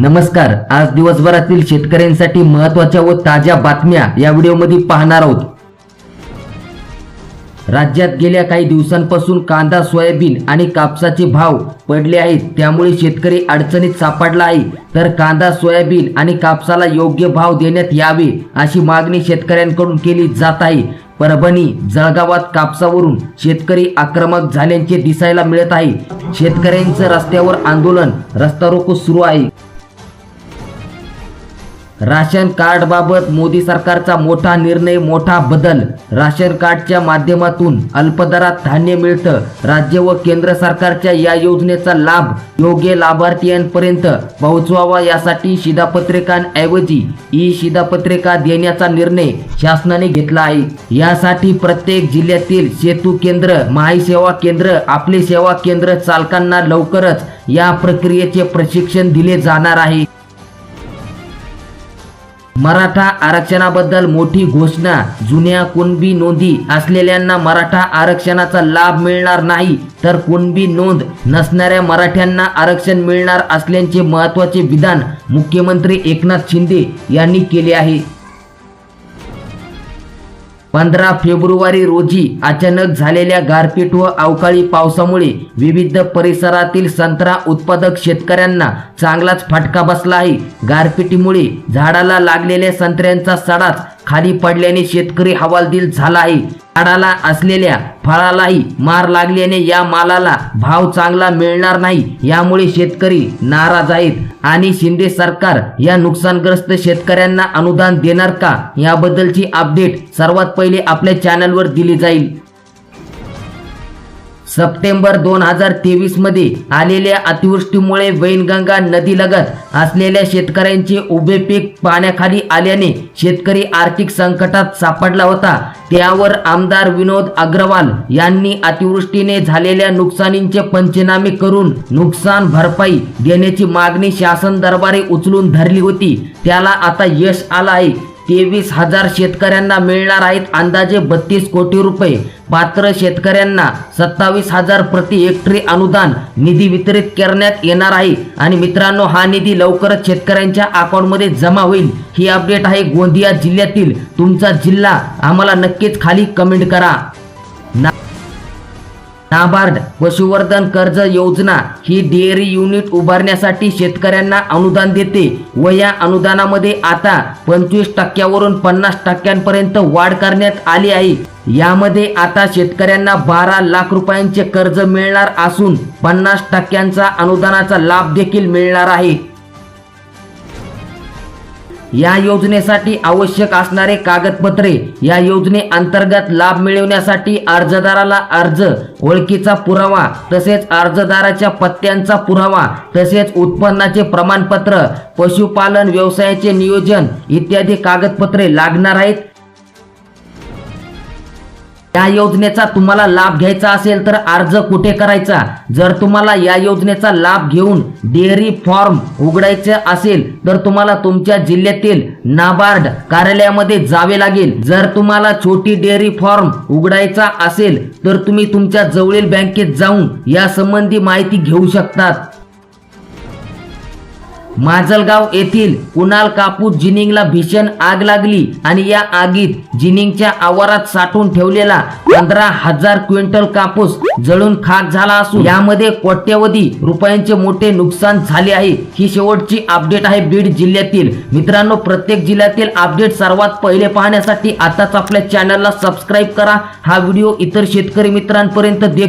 नमस्कार आज दिवसभरातील शेतकऱ्यांसाठी महत्त्वाच्या व ताज्या बातम्या या व्हिडिओमध्ये पाहणार आहोत. राज्यात गेल्या काही दिवसांपासून कांदा सोयाबीन आणि कापसाचे भाव पडले आहेत. त्यामुळे शेतकरी अडचणीत सापडला आहे. तर कांदा सोयाबीन आणि कापसाला योग्य भाव देण्यात यावे अशी मागणी शेतकऱ्यांकडून केली जात आहे. परभणी जळगावात कापसावरून शेतकरी आक्रमक झाल्याचे दिसायला मिळत आहे. शेतकऱ्यांचं रस्त्यावर आंदोलन रस्ता रोको सुरू आहे. राशन कार्ड बाबत मोदी सरकारचा मोठा निर्णय मोठा बदल. राशन कार्डच्या माध्यमातून अल्पदरात धान्य मिळतं. राज्य व केंद्र सरकारच्या या योजनेचा लाभ योग्य लाभार्थीयांपर्यंत पोहोचवावा यासाठी शिधापत्रिकांऐवजी ई शिधापत्रिका देण्याचा निर्णय शासनाने घेतला आहे. यासाठी प्रत्येक जिल्ह्यातील सेतू केंद्र माही सेवा केंद्र आपले सेवा केंद्र चालकांना लवकरच या प्रक्रियेचे प्रशिक्षण दिले जाणार आहे. मराठा आरक्षणाबद्दल मोठी घोषणा जुन्या कुणबी नोंदी असलेल्यांना मराठा आरक्षणाचा लाभ मिळणार नाही तर कुणबी नोंद नसणाऱ्या मराठ्यांना आरक्षण मिळणार असल्याचे महत्त्वाचे विधान मुख्यमंत्री एकनाथ शिंदे यांनी केले आहे. पंधरा फेब्रुवारी रोजी अचानक झालेल्या गारपीट व अवकाळी पावसामुळे विविध परिसरातील संत्रा उत्पादक शेतकऱ्यांना चांगलाच फटका बसला आहे. गारपिटीमुळे झाडाला लागलेल्या संत्र्यांचा सडाच खाली पडल्याने शेतकरी हवालदिल झाला आहे झाडाला असलेल्या फळालाही मार लागल्याने या मालाला भाव चांगला मिळणार नाही. यामुळे शेतकरी नाराज आहेत. आणि शिंदे सरकार या नुकसानग्रस्त शेतकऱ्यांना अनुदान देणार का? याबद्दलची अपडेट सर्वात पहिले आपल्या चॅनलवर दिली जाईल. सप्टेंबर दोन हजार तेवीसमध्ये आलेल्या अतिवृष्टीमुळे वैनगंगा नदीलगत असलेल्या शेतकऱ्यांचे उभे पीक पाण्याखाली आल्याने शेतकरी आर्थिक संकटात सापडला होता. त्यावर आमदार विनोद अग्रवाल यांनी अतिवृष्टीने झालेल्या नुकसानींचे पंचनामे करून नुकसान भरपाई देण्याची मागणी शासन दरबारी उचलून धरली होती. त्याला आता यश आलं आहे. तेवीस हजार शेतकऱ्यांना मिळणार आहेत अंदाजे बत्तीस कोटी रुपये. पात्र शेतकऱ्यांना सत्तावीस हजार प्रति हेक्टरी अनुदान निधी वितरित करण्यात येणार आहे. आणि मित्रांनो हा निधी लवकरच शेतकऱ्यांच्या अकाउंटमध्ये जमा होईल. ही अपडेट आहे गोंदिया जिल्ह्यातील. तुमचा जिल्हा आम्हाला नक्कीच खाली कमेंट करा. ना- नाबार्ड पशुवर्धन कर्ज योजना ही डेअरी युनिट उभारण्यासाठी शेतकऱ्यांना अनुदान देते. व या अनुदानामध्ये आता पंचवीस टक्क्यावरून पन्नास टक्क्यांपर्यंत वाढ करण्यात आली आहे. यामध्ये आता शेतकऱ्यांना बारा लाख रुपयांचे कर्ज मिळणार असून पन्नास टक्क्यांचा अनुदानाचा लाभ देखील मिळणार आहे. या योजनेसाठी आवश्यक असणारे कागदपत्रे या योजने अंतर्गत लाभ मिळवण्यासाठी अर्जदाराला अर्ज ओळखीचा पुरावा तसेच अर्जदाराच्या पत्त्यांचा पुरावा तसेच उत्पन्नाचे प्रमाणपत्र पशुपालन व्यवसायाचे नियोजन इत्यादी कागदपत्रे लागणार आहेत. या योजनेचा तुम्हाला लाभ घ्यायचा असेल तर अर्ज कुठे करायचा? जर तुम्हाला या योजनेचा लाभ घेऊन डेअरी फॉर्म उघडायचे असेल तर तुम्हाला तुमच्या जिल्ह्यातील नाबार्ड कार्यालयामध्ये जावे लागेल. जर तुम्हाला छोटी डेअरी फॉर्म उघडायचा असेल तर तुम्ही तुमच्या जवळील बँकेत जाऊन या संबंधी माहिती घेऊ शकतात. माजलगाव येथील कुणाल कापूस जिनिंगला भीषण आग लागली आणि या आगीत जिनिंगच्या आवारात साठवून ठेवलेला पंधरा हजार क्विंटल कापूस जळून खाक झाला असून यामध्ये कोट्यवधी रुपयांचे मोठे नुकसान झाले आहे. ही शेवटची अपडेट आहे बीड जिल्ह्यातील. मित्रांनो प्रत्येक जिल्ह्यातील अपडेट सर्वात पहिले पाहण्यासाठी आताच आपल्या चॅनलला सबस्क्राईब करा. हा व्हिडिओ इतर शेतकरी मित्रांपर्यंत देख